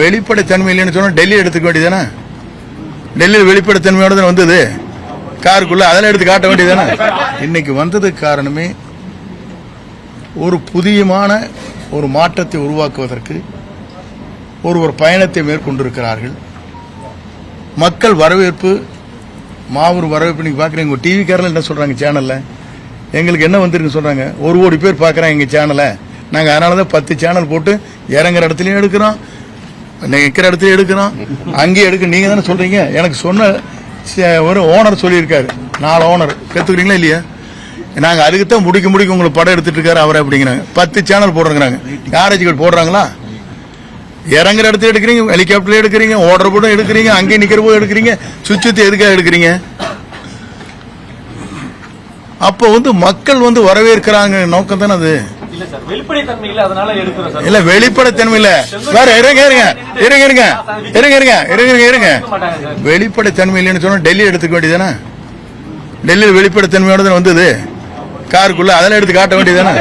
வெளிப்படைத்தன்மை இல்லைன்னு சொன்னால் டெல்லி எடுத்துக்க வேண்டியதானே டெல்லியில் வெளிப்படைத்தன்மையோட தானே வந்தது? காருக்குள்ள அதெல்லாம் எடுத்து காட்ட வேண்டியதானே இன்னைக்கு வந்ததுக்கு காரணமே ஒரு புதியமான ஒரு மாற்றத்தை உருவாக்குவதற்கு ஒரு ஒரு பயணத்தை மேற்கொண்டிருக்கிறார்கள். மக்கள் வரவேற்பு மாவூர் வரவேற்பு நீங்கள் பார்க்குறீங்க டிவி டிவிக்காரில் என்ன சொல்கிறாங்க சேனலில் எங்களுக்கு என்ன வந்திருக்குன்னு சொல்றாங்க? ஒரு கோடி பேர் பார்க்குறாங்க எங்கள் சேனலை நாங்கள் அதனால தான் பத்து சேனல் போட்டு இறங்குற இடத்துலையும் எடுக்கிறோம். நிற்கிற இடத்துல எடுக்கிறோம் அங்கேயே எடுக்க நீங்கள் தானே சொல்கிறீங்க எனக்கு சொன்ன ஒரு ஓனர் சொல்லியிருக்காரு. நாலு ஓனர் கற்றுக்குறீங்களா இல்லையா? நாங்கள் அதுக்கு தான் முடிக்க முடிக்க உங்களுக்கு படம் எடுத்துட்டு இருக்காரு அவர் அப்படிங்கிறாங்க. பத்து சேனல் போடுறாங்க யாராச்சும் போடுறாங்களா? இறங்குற இடத்துல எடுக்கிறீங்க ஹெலிகாப்டர்ல எடுக்கிறீங்க ஓடுற போட எடுக்கிறீங்க அங்கே நிக்கிற போது எடுக்கிறீங்க சுவிட்ச் எதுக்காக எடுக்கிறீங்க? அப்போ வந்து மக்கள் வந்து வரவேற்கிறாங்க நோக்கம் தானே அது. இல்ல சார். வெளிப்படைத்தன்மை இல்ல அதனால எடுக்கிறோம் சார். இல்ல வெளிப்படைத்தன்மை இல்ல. வேற இருங்க இருங்க இருங்க. இருங்க இருங்க. இருங்க இருங்க. இருங்க சார். வெளிப்படைத்தன்மை இல்லைன்னு சொன்னா டெல்லி எடுத்துக்க வேண்டியதானே டெல்லியில் வெளிப்படைத்தன்மையோட தானே வந்தது? காருக்குள்ள அதெல்லாம் எடுத்து காட்ட வேண்டியதானே